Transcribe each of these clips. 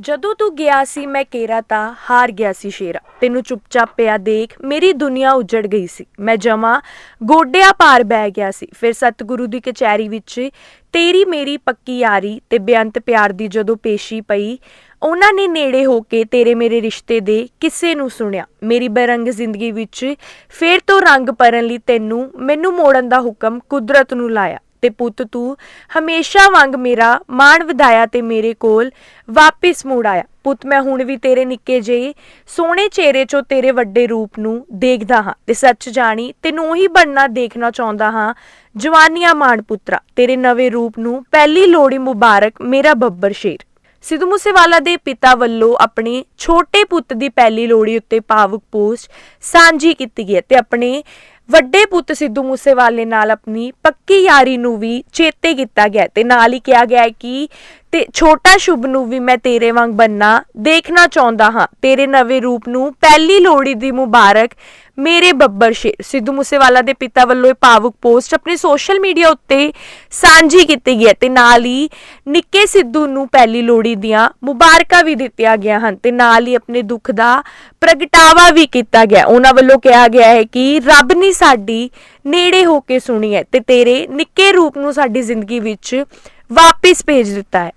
ਜਦੋਂ ਤੂੰ ਗਿਆ ਸੀ, ਮੈਂ ਕੇਰਾ ਤਾਂ ਹਾਰ ਗਿਆ ਸੀ ਸ਼ੇਰਾ। ਤੈਨੂੰ ਚੁੱਪਚਾਪ ਪਿਆ ਦੇਖ, ਮੇਰੀ ਦੁਨੀਆ ਉਜੜ ਗਈ ਸੀ। ਮੈਂ ਜਮਾ ਗੋਡਿਆਂ ਪਾਰ ਬਹਿ ਗਿਆ ਸੀ। ਫਿਰ ਸਤਿਗੁਰੂ ਦੀ ਕਚਹਿਰੀ ਵਿੱਚ ਤੇਰੀ ਮੇਰੀ ਪੱਕੀ ਯਾਰੀ ਤੇ ਬੇਅੰਤ ਪਿਆਰ ਦੀ ਜਦੋਂ ਪੇਸ਼ੀ ਪਈ, ਉਹਨਾਂ ਨੇ ਨੇੜੇ ਹੋ ਕੇ ਤੇਰੇ ਮੇਰੇ ਰਿਸ਼ਤੇ ਦੇ ਕਿਸੇ ਨੂੰ ਸੁਣਿਆ। ਮੇਰੀ ਬੇਰੰਗ ਜ਼ਿੰਦਗੀ ਵਿੱਚ ਫੇਰ ਤੋਂ ਰੰਗ ਭਰਨ ਲਈ ਤੈਨੂੰ, ਮੈਨੂੰ ਮੋੜਨ ਦਾ ਹੁਕਮ ਕੁਦਰਤ ਨੂੰ ਲਾਇਆ। ਤੇ ਪੁੱਤ ਤੂੰ ਹਮੇਸ਼ਾ ਵਾਂਗ ਮੇਰਾ ਮਾਣ ਵਧਾਇਆ ਤੇ ਮੇਰੇ ਕੋਲ ਵਾਪਿਸ ਮੁੜ ਆਇਆ। ਪੁੱਤ, ਮੈਂ ਹੁਣ ਵੀ ਤੇਰੇ ਨਿੱਕੇ ਜਿਹੇ ਸੋਹਣੇ ਚਿਹਰੇ 'ਚੋਂ ਤੇਰੇ ਵੱਡੇ ਰੂਪ ਨੂੰ ਦੇਖਦਾ ਹਾਂ ਤੇ ਸੱਚ ਜਾਣੀ ਤੈਨੂੰ ਉਹੀ ਬਣਨਾ ਦੇਖਣਾ ਚਾਹੁੰਦਾ ਹਾਂ। ਜਵਾਨੀਆਂ ਮਾਣ ਪੁੱਤਰਾ, ਤੇਰੇ ਨਵੇਂ ਰੂਪ ਨੂੰ ਪਹਿਲੀ ਲੋਹੜੀ ਮੁਬਾਰਕ ਮੇਰਾ ਬੱਬਰ ਸ਼ੇਰ। ਸਿੱਧੂ ਮੂਸੇਵਾਲਾ ਦੇ ਪਿਤਾ ਵੱਲੋਂ ਆਪਣੇ ਛੋਟੇ ਪੁੱਤ ਦੀ ਪਹਿਲੀ ਲੋਹੜੀ ਉੱਤੇ ਭਾਵੁਕ ਪੋਸਟ ਸਾਂਝੀ ਕੀਤੀ ਗਈ ਤੇ ਆਪਣੇ ਵੱਡੇ ਪੁੱਤ ਸਿੱਧੂ ਮੂਸੇਵਾਲੇ ਨਾਲ ਆਪਣੀ ਪੱਕੀ ਯਾਰੀ ਨੂੰ ਵੀ ਚੇਤੇ ਕੀਤਾ ਗਿਆ ਹੈ ਤੇ ਨਾਲ ਹੀ ਕਿਹਾ ਗਿਆ ਕਿ ਤੇ ਛੋਟਾ ਸ਼ੁਭ ਨੂੰ ਵੀ ਮੈਂ ਤੇਰੇ ਵਾਂਗ ਬੰਨਾ, ਦੇਖਣਾ ਚਾਹੁੰਦਾ ਹਾਂ। ਤੇਰੇ ਨਵੇਂ ਰੂਪ ਨੂੰ ਪਹਿਲੀ ਲੋਹੜੀ ਦੀ ਮੁਬਾਰਕ ਮੇਰੇ ਬੱਬਰ ਸ਼ੇਰ। ਸਿੱਧੂ ਮੂਸੇਵਾਲਾ ਦੇ ਪਿਤਾ ਵੱਲੋਂ ਇਹ ਭਾਵੁਕ ਪੋਸਟ ਆਪਣੇ ਸੋਸ਼ਲ ਮੀਡੀਆ ਉੱਤੇ ਸਾਂਝੀ ਕੀਤੀ ਗਈ ਹੈ ਤੇ ਨਾਲ ਹੀ ਨਿੱਕੇ ਸਿੱਧੂ ਨੂੰ ਪਹਿਲੀ ਲੋਹੜੀ ਦੀਆਂ ਮੁਬਾਰਕਾਂ ਵੀ ਦਿੱਤੀਆਂ ਗਿਆ ਹਨ ਤੇ ਨਾਲ ਹੀ ਆਪਣੇ ਦੁੱਖ ਦਾ ਪ੍ਰਗਟਾਵਾ ਵੀ ਕੀਤਾ ਗਿਆ। ਉਹਨਾਂ ਵੱਲੋਂ ਕਿਹਾ ਗਿਆ ਹੈ ਕਿ ਰੱਬ ਨੇ ਸਾਡੀ ਨੇੜੇ ਹੋ ਕੇ ਸੁਣੀ ਹੈ ਤੇ ਤੇਰੇ ਨਿੱਕੇ ਰੂਪ ਨੂੰ ਸਾਡੀ ਜ਼ਿੰਦਗੀ ਵਿੱਚ ਵਾਪਿਸ ਭੇਜ ਦਿੱਤਾ ਹੈ।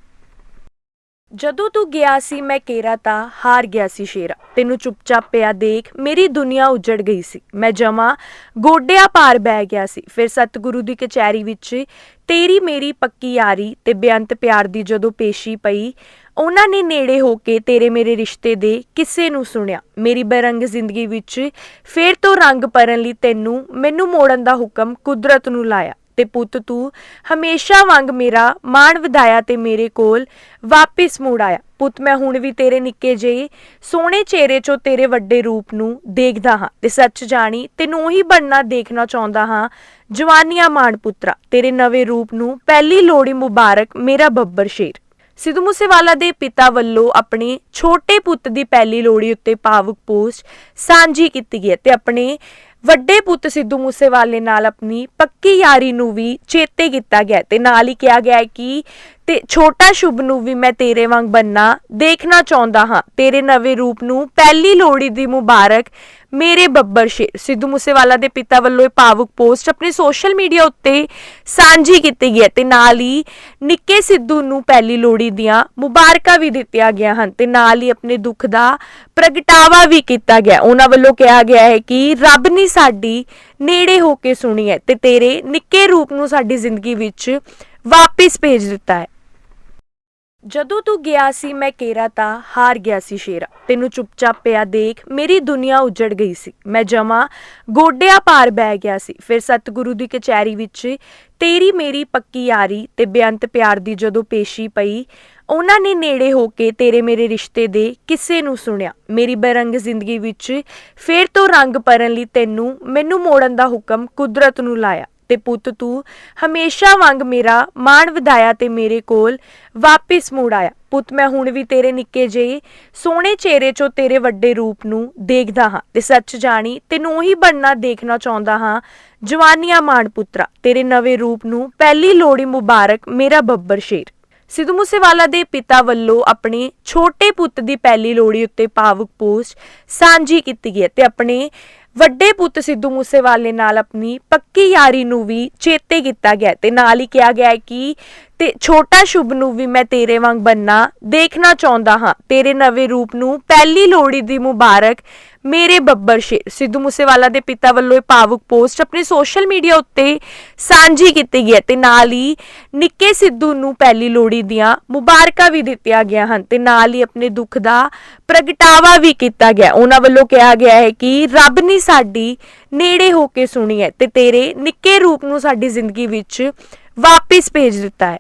ਜਦੋਂ ਤੂੰ ਗਿਆ ਸੀ, ਮੈਂ ਕੇਰਾ ਤਾਂ ਹਾਰ ਗਿਆ ਸੀ ਸ਼ੇਰਾ। ਤੈਨੂੰ ਚੁੱਪਚਾਪ ਪਿਆ ਦੇਖ, ਮੇਰੀ ਦੁਨੀਆ ਉਜੜ ਗਈ ਸੀ। ਮੈਂ ਜਮਾ ਗੋਡਿਆਂ ਪਾਰ ਬਹਿ ਗਿਆ ਸੀ। ਫਿਰ ਸਤਿਗੁਰੂ ਦੀ ਕਚਹਿਰੀ ਵਿੱਚ ਤੇਰੀ ਮੇਰੀ ਪੱਕੀ ਯਾਰੀ ਤੇ ਬੇਅੰਤ ਪਿਆਰ ਦੀ ਜਦੋਂ ਪੇਸ਼ੀ ਪਈ, ਉਹਨਾਂ ਨੇ ਨੇੜੇ ਹੋ ਕੇ ਤੇਰੇ ਮੇਰੇ ਰਿਸ਼ਤੇ ਦੇ ਕਿਸੇ ਨੂੰ ਸੁਣਿਆ। ਮੇਰੀ ਬੇਰੰਗ ਜ਼ਿੰਦਗੀ ਵਿੱਚ ਫੇਰ ਤੋਂ ਰੰਗ ਭਰਨ ਲਈ ਤੈਨੂੰ, ਮੈਨੂੰ ਮੋੜਨ ਦਾ ਹੁਕਮ ਕੁਦਰਤ ਨੂੰ ਲਾਇਆ। ਤੇ ਪੁੱਤ ਤੂੰ ਹਮੇਸ਼ਾ ਵਾਂਗ ਮੇਰਾ ਮਾਣ ਵਧਾਇਆ ਤੇ ਮੇਰੇ ਕੋਲ ਵਾਪਿਸ ਮੁੜ ਆਇਆ। ਪੁੱਤ, ਮੈਂ ਹੁਣ ਵੀ ਤੇਰੇ ਨਿੱਕੇ ਜਿਹੇ ਸੋਹਣੇ ਚਿਹਰੇ 'ਚੋਂ ਤੇਰੇ ਵੱਡੇ ਰੂਪ ਨੂੰ ਦੇਖਦਾ ਹਾਂ ਤੇ ਸੱਚ ਜਾਣੀ ਤੈਨੂੰ ਉਹੀ ਬਣਨਾ ਦੇਖਣਾ ਚਾਹੁੰਦਾ ਹਾਂ। ਜਵਾਨੀਆਂ ਮਾਣ ਪੁੱਤਰਾ, ਤੇਰੇ ਨਵੇਂ ਰੂਪ ਨੂੰ ਪਹਿਲੀ ਲੋਹੜੀ ਮੁਬਾਰਕ ਮੇਰਾ ਬੱਬਰ ਸ਼ੇਰ। ਸਿੱਧੂ ਮੂਸੇਵਾਲਾ ਦੇ ਪਿਤਾ ਵੱਲੋਂ ਆਪਣੇ ਛੋਟੇ ਪੁੱਤ ਦੀ ਪਹਿਲੀ ਲੋਹੜੀ ਉੱਤੇ ਭਾਵੁਕ ਪੋਸਟ ਸਾਂਝੀ ਕੀਤੀ ਗਈ ਤੇ ਆਪਣੇ ਵੱਡੇ ਪੁੱਤ ਸਿੱਧੂ ਮੂਸੇਵਾਲੇ ਨਾਲ ਆਪਣੀ ਪੱਕੀ ਯਾਰੀ ਨੂੰ ਵੀ ਚੇਤੇ ਕੀਤਾ ਗਿਆ ਹੈ ਤੇ ਨਾਲ ਹੀ ਕਿਹਾ ਗਿਆ ਕਿ ਤੇ ਛੋਟਾ ਸ਼ੁਭ ਨੂੰ ਵੀ ਮੈਂ ਤੇਰੇ ਵਾਂਗ ਬੰਨਾ, ਦੇਖਣਾ ਚਾਹੁੰਦਾ ਹਾਂ। ਤੇਰੇ ਨਵੇਂ ਰੂਪ ਨੂੰ ਪਹਿਲੀ ਲੋਹੜੀ ਦੀ ਮੁਬਾਰਕ ਮੇਰੇ ਬੱਬਰ ਸ਼ੇਰ ਸਿੱਧੂ ਮੂਸੇਵਾਲਾ ਦੇ ਪਿਤਾ ਵੱਲੋਂ ਇਹ ਭਾਵੁਕ ਪੋਸਟ ਆਪਣੇ ਸੋਸ਼ਲ ਮੀਡੀਆ ਉੱਤੇ ਸਾਂਝੀ ਕੀਤੀ ਗਈ ਹੈ ਤੇ ਨਾਲ ਹੀ ਨਿੱਕੇ ਸਿੱਧੂ ਨੂੰ ਪਹਿਲੀ ਲੋਹੜੀ ਦੀਆਂ ਮੁਬਾਰਕਾਂ ਵੀ ਦਿੱਤੀਆਂ ਗਿਆ ਹਨ ਤੇ ਨਾਲ ਹੀ ਆਪਣੇ ਦੁੱਖ ਦਾ ਪ੍ਰਗਟਾਵਾ ਵੀ ਕੀਤਾ ਗਿਆ। ਉਹਨਾਂ ਵੱਲੋਂ ਕਿਹਾ ਗਿਆ ਹੈ ਕਿ ਰੱਬ ਨੇ ਸਾਡੀ ਨੇੜੇ ਹੋ ਕੇ ਸੁਣੀ ਹੈ ਤੇ ਤੇਰੇ ਨਿੱਕੇ ਰੂਪ ਨੂੰ ਸਾਡੀ ਜ਼ਿੰਦਗੀ ਵਿੱਚ ਵਾਪਿਸ ਭੇਜ ਦਿੱਤਾ ਹੈ। ਜਦੋਂ ਤੂੰ ਗਿਆ ਸੀ, ਮੈਂ ਕੇਰਾ ਤਾਂ ਹਾਰ ਗਿਆ ਸੀ ਸ਼ੇਰਾ। ਤੈਨੂੰ ਚੁੱਪਚਾਪ ਪਿਆ ਦੇਖ, ਮੇਰੀ ਦੁਨੀਆ ਉਜੜ ਗਈ ਸੀ। ਮੈਂ ਜਮਾ ਗੋਡਿਆਂ ਪਾਰ ਬਹਿ ਗਿਆ ਸੀ। ਫਿਰ ਸਤਿਗੁਰੂ ਦੀ ਕਚਹਿਰੀ ਵਿੱਚ ਤੇਰੀ ਮੇਰੀ ਪੱਕੀ ਯਾਰੀ ਤੇ ਬੇਅੰਤ ਪਿਆਰ ਦੀ ਜਦੋਂ ਪੇਸ਼ੀ ਪਈ, ਉਹਨਾਂ ਨੇ ਨੇੜੇ ਹੋ ਕੇ ਤੇਰੇ ਮੇਰੇ ਰਿਸ਼ਤੇ ਦੇ ਕਿਸੇ ਨੂੰ ਸੁਣਿਆ। ਮੇਰੀ ਬੇਰੰਗ ਜ਼ਿੰਦਗੀ ਵਿੱਚ ਫੇਰ ਤੋਂ ਰੰਗ ਭਰਨ ਲਈ ਤੈਨੂੰ, ਮੈਨੂੰ ਮੋੜਨ ਦਾ ਹੁਕਮ ਕੁਦਰਤ ਨੂੰ ਲਾਇਆ। ਤੇ ਪੁੱਤ ਤੂੰ ਹਮੇਸ਼ਾ ਵਾਂਗ ਮੇਰਾ ਮਾਣ ਵਧਾਇਆ ਤੇ ਮੇਰੇ ਕੋਲ ਵਾਪਿਸ ਮੁੜ ਆਇਆ। ਪੁੱਤ, ਮੈਂ ਹੁਣ ਵੀ ਤੇਰੇ ਨਿੱਕੇ ਜਿਹੇ ਸੋਹਣੇ ਚਿਹਰੇ 'ਚੋਂ ਤੇਰੇ ਵੱਡੇ ਰੂਪ ਨੂੰ ਦੇਖਦਾ ਹਾਂ ਤੇ ਸੱਚ ਜਾਣੀ ਤੈਨੂੰ ਉਹੀ ਬਣਨਾ ਦੇਖਣਾ ਚਾਹੁੰਦਾ ਹਾਂ। ਜਵਾਨੀਆਂ ਮਾਣ ਪੁੱਤਰਾ, ਤੇਰੇ ਨਵੇਂ ਰੂਪ ਨੂੰ ਪਹਿਲੀ ਲੋਹੜੀ ਮੁਬਾਰਕ ਮੇਰਾ ਬੱਬਰ ਸ਼ੇਰ। ਸਿੱਧੂ ਮੂਸੇਵਾਲਾ ਦੇ ਪਿਤਾ ਵੱਲੋਂ ਆਪਣੇ ਛੋਟੇ ਪੁੱਤ ਦੀ ਪਹਿਲੀ ਲੋਹੜੀ ਉੱਤੇ ਭਾਵੁਕ ਪੋਸਟ ਸਾਂਝੀ ਕੀਤੀ ਗਈ ਹੈ ਤੇ ਆਪਣੇ ਵੱਡੇ ਪੁੱਤ ਸਿੱਧੂ ਮੂਸੇਵਾਲੇ ਨਾਲ ਆਪਣੀ ਪੱਕੀ ਯਾਰੀ ਨੂੰ ਵੀ ਚੇਤੇ ਕੀਤਾ ਗਿਆ ਹੈ ਤੇ ਨਾਲ ਹੀ ਕਿਹਾ ਗਿਆ ਹੈ ਕਿ ਤੇ ਛੋਟਾ ਸ਼ੁਭ ਨੂੰ ਵੀ ਮੈਂ ਤੇਰੇ ਵਾਂਗ ਬੰਨਾ, ਦੇਖਣਾ ਚਾਹੁੰਦਾ ਹਾਂ। ਤੇਰੇ ਨਵੇਂ ਰੂਪ ਨੂੰ ਪਹਿਲੀ ਲੋਹੜੀ ਦੀ ਮੁਬਾਰਕ ਮੇਰੇ ਬੱਬਰ ਸ਼ੇਰ ਸਿੱਧੂ ਮੂਸੇਵਾਲਾ ਦੇ ਪਿਤਾ ਵੱਲੋਂ ਇਹ ਭਾਵੁਕ ਪੋਸਟ ਆਪਣੇ ਸੋਸ਼ਲ ਮੀਡੀਆ ਉੱਤੇ ਸਾਂਝੀ ਕੀਤੀ ਗਈ ਹੈ ਤੇ ਨਾਲ ਹੀ ਨਿੱਕੇ ਸਿੱਧੂ ਨੂੰ ਪਹਿਲੀ ਲੋਹੜੀ ਦੀਆਂ ਮੁਬਾਰਕਾਂ ਵੀ ਦਿੱਤੀਆਂ ਗਿਆ ਹਨ ਤੇ ਨਾਲ ਹੀ ਆਪਣੇ ਦੁੱਖ ਦਾ ਪ੍ਰਗਟਾਵਾ ਵੀ ਕੀਤਾ ਗਿਆ। ਉਹਨਾਂ ਵੱਲੋਂ ਕਿਹਾ ਗਿਆ ਹੈ ਕਿ ਰੱਬ ਨੇ ਸਾਡੀ ਨੇੜੇ ਹੋ ਕੇ ਸੁਣੀ ਹੈ ਤੇ ਤੇਰੇ ਨਿੱਕੇ ਰੂਪ ਨੂੰ ਸਾਡੀ ਜ਼ਿੰਦਗੀ ਵਿੱਚ ਵਾਪਿਸ ਭੇਜ ਦਿੱਤਾ ਹੈ।